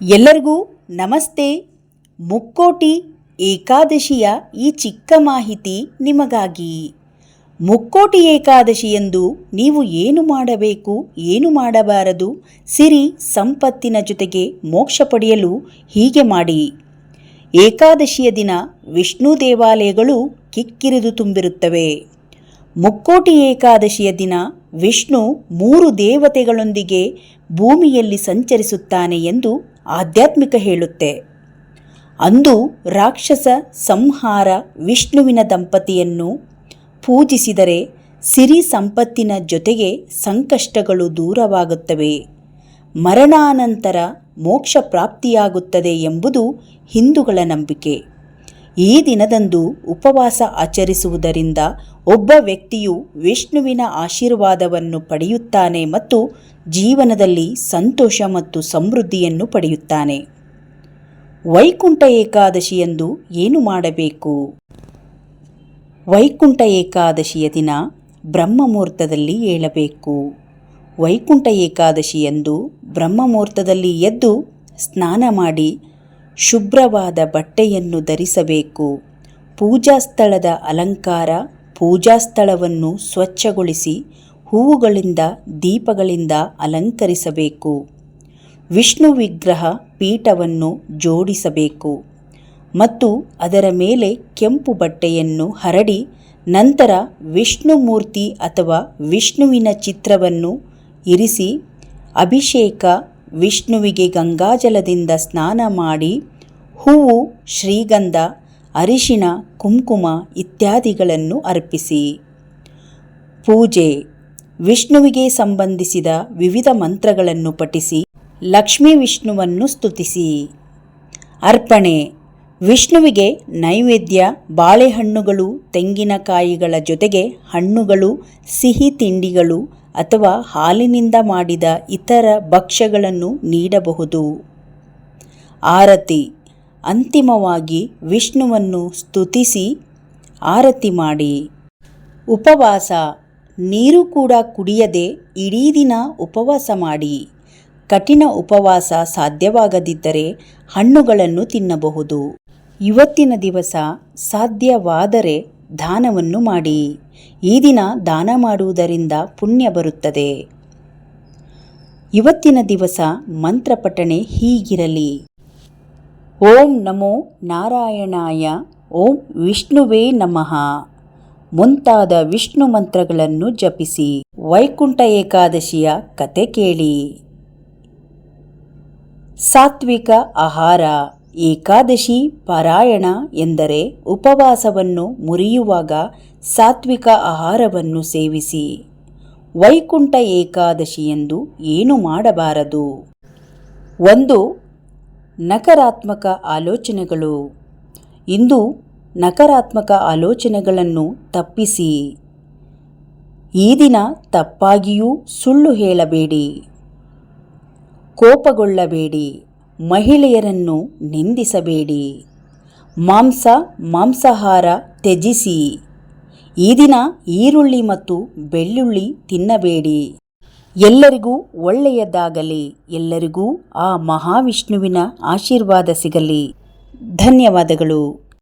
ಎಲ್ಲರಿಗೂ ನಮಸ್ತೆ. ಮುಕ್ಕೋಟಿ ಏಕಾದಶಿಯ ಈ ಚಿಕ್ಕ ಮಾಹಿತಿ ನಿಮಗಾಗಿ. ಮುಕ್ಕೋಟಿ ಏಕಾದಶಿಯಂದು ನೀವು ಏನು ಮಾಡಬೇಕು, ಏನು ಮಾಡಬಾರದು, ಸಿರಿ ಸಂಪತ್ತಿನ ಜೊತೆಗೆ ಮೋಕ್ಷ ಪಡೆಯಲು ಹೀಗೆ ಮಾಡಿ. ಏಕಾದಶಿಯ ದಿನ ವಿಷ್ಣು ದೇವಾಲಯಗಳು ಕಿಕ್ಕಿರಿದು ತುಂಬಿರುತ್ತವೆ. ಮುಕ್ಕೋಟಿ ಏಕಾದಶಿಯ ದಿನ ವಿಷ್ಣು ಮೂರು ದೇವತೆಗಳೊಂದಿಗೆ ಭೂಮಿಯಲ್ಲಿ ಸಂಚರಿಸುತ್ತಾನೆ ಎಂದು ಆಧ್ಯಾತ್ಮಿಕ ಹೇಳುತ್ತೆ. ಅಂದು ರಾಕ್ಷಸ ಸಂಹಾರ ವಿಷ್ಣುವಿನ ದಂಪತಿಯನ್ನು ಪೂಜಿಸಿದರೆ ಸಿರಿ ಸಂಪತ್ತಿನ ಜೊತೆಗೆ ಸಂಕಷ್ಟಗಳು ದೂರವಾಗುತ್ತವೆ. ಮರಣಾನಂತರ ಮೋಕ್ಷ ಪ್ರಾಪ್ತಿಯಾಗುತ್ತದೆ ಎಂಬುದು ಹಿಂದೂಗಳ ನಂಬಿಕೆ. ಈ ದಿನದಂದು ಉಪವಾಸ ಆಚರಿಸುವುದರಿಂದ ಒಬ್ಬ ವ್ಯಕ್ತಿಯು ವಿಷ್ಣುವಿನ ಆಶೀರ್ವಾದವನ್ನು ಪಡೆಯುತ್ತಾನೆ ಮತ್ತು ಜೀವನದಲ್ಲಿ ಸಂತೋಷ ಮತ್ತು ಸಮೃದ್ಧಿಯನ್ನು ಪಡೆಯುತ್ತಾನೆ. ವೈಕುಂಠ ಏಕಾದಶಿಯಂದು ಏನು ಮಾಡಬೇಕು? ವೈಕುಂಠ ಏಕಾದಶಿಯ ದಿನ ಬ್ರಹ್ಮಮುಹೂರ್ತದಲ್ಲಿ ಏಳಬೇಕು. ವೈಕುಂಠ ಏಕಾದಶಿಯಂದು ಬ್ರಹ್ಮಮುಹೂರ್ತದಲ್ಲಿ ಎದ್ದು ಸ್ನಾನ ಮಾಡಿ ಶುಭ್ರವಾದ ಬಟ್ಟೆಯನ್ನು ಧರಿಸಬೇಕು. ಪೂಜಾ ಸ್ಥಳದ ಅಲಂಕಾರ, ಪೂಜಾ ಸ್ಥಳವನ್ನು ಸ್ವಚ್ಛಗೊಳಿಸಿ ಹೂವುಗಳಿಂದ, ದೀಪಗಳಿಂದ ಅಲಂಕರಿಸಬೇಕು. ವಿಷ್ಣು ವಿಗ್ರಹ ಪೀಠವನ್ನು ಜೋಡಿಸಬೇಕು. ಮತ್ತು ಅದರ ಮೇಲೆ ಕೆಂಪು ಬಟ್ಟೆಯನ್ನು ಹರಡಿ ನಂತರ ವಿಷ್ಣು ಮೂರ್ತಿ ಅಥವಾ ವಿಷ್ಣುವಿನ ಚಿತ್ರವನ್ನು ಇರಿಸಿ ಅಭಿಷೇಕ ವಿಷ್ಣುವಿಗೆ ಗಂಗಾಜಲದಿಂದ ಸ್ನಾನ ಮಾಡಿ, ಹೂವು, ಶ್ರೀಗಂಧ ಅರಿಶಿನ ಕುಂಕುಮ ಇತ್ಯಾದಿಗಳನ್ನು ಅರ್ಪಿಸಿ. ಪೂಜೆ. ವಿಷ್ಣುವಿಗೆ ಸಂಬಂಧಿಸಿದ ವಿವಿಧ ಮಂತ್ರಗಳನ್ನು ಪಠಿಸಿ, ಲಕ್ಷ್ಮೀ ವಿಷ್ಣುವನ್ನು ಸ್ತುತಿಸಿ. ಅರ್ಪಣೆ. ವಿಷ್ಣುವಿಗೆ ನೈವೇದ್ಯ, ಬಾಳೆಹಣ್ಣುಗಳು, ತೆಂಗಿನಕಾಯಿಗಳ ಜೊತೆಗೆ ಹಣ್ಣುಗಳು, ಸಿಹಿ ತಿಂಡಿಗಳು ಅಥವಾ ಹಾಲಿನಿಂದ ಮಾಡಿದ ಇತರ ಭಕ್ಷ್ಯಗಳನ್ನು ನೀಡಬಹುದು. ಆರತಿ. ಅಂತಿಮವಾಗಿ ವಿಷ್ಣುವನ್ನು ಸ್ತುತಿಸಿ ಆರತಿ ಮಾಡಿ. ಉಪವಾಸ. ನೀರು ಕೂಡ ಕುಡಿಯದೆ ಇಡೀ ದಿನ ಉಪವಾಸ ಮಾಡಿ. ಕಠಿಣ ಉಪವಾಸ ಸಾಧ್ಯವಾಗದಿದ್ದರೆ ಹಣ್ಣುಗಳನ್ನು ತಿನ್ನಬಹುದು. ಇವತ್ತಿನ ದಿವಸ ಸಾಧ್ಯವಾದರೆ ದಾನವನ್ನು ಮಾಡಿ. ಈ ದಿನ ದಾನ ಮಾಡುವುದರಿಂದ ಪುಣ್ಯ ಬರುತ್ತದೆ. ಇವತ್ತಿನ ದಿವಸ ಮಂತ್ರಪಠಣೆ ಹೀಗಿರಲಿ. ಓಂ ನಮೋ ನಾರಾಯಣಾಯ, ಓಂ ವಿಷ್ಣುವೇ ನಮಃ. ಮುಂತಾದ ವಿಷ್ಣು ಮಂತ್ರಗಳನ್ನು ಜಪಿಸಿ, ವೈಕುಂಠ ಏಕಾದಶಿಯ ಕತೆ ಕೇಳಿ. ಸಾತ್ವಿಕ ಆಹಾರ. ಏಕಾದಶಿ ಪಾರಾಯಣ ಎಂದರೆ ಉಪವಾಸವನ್ನು ಮುರಿಯುವಾಗ ಸಾತ್ವಿಕ ಆಹಾರವನ್ನು ಸೇವಿಸಿ. ವೈಕುಂಠ ಏಕಾದಶಿಯೆಂದು ಏನು ಮಾಡಬಾರದು? ಒಂದು, ನಕಾರಾತ್ಮಕ ಆಲೋಚನೆಗಳು. ಇಂದು ನಕಾರಾತ್ಮಕ ಆಲೋಚನೆಗಳನ್ನು ತಪ್ಪಿಸಿ. ಈ ದಿನ ತಪ್ಪಾಗಿಯೂ ಸುಳ್ಳು ಹೇಳಬೇಡಿ. ಕೋಪಗೊಳ್ಳಬೇಡಿ. ಮಹಿಳೆಯರನ್ನು ನಿಂದಿಸಬೇಡಿ. ಮಾಂಸ, ಮಾಂಸಾಹಾರ ತ್ಯಜಿಸಿ. ಈ ದಿನ ಈರುಳ್ಳಿ ಮತ್ತು ಬೆಳ್ಳುಳ್ಳಿ ತಿನ್ನಬೇಡಿ. ಎಲ್ಲರಿಗೂ ಒಳ್ಳೆಯದಾಗಲಿ. ಎಲ್ಲರಿಗೂ ಆ ಮಹಾವಿಷ್ಣುವಿನ ಆಶೀರ್ವಾದ ಸಿಗಲಿ. ಧನ್ಯವಾದಗಳು.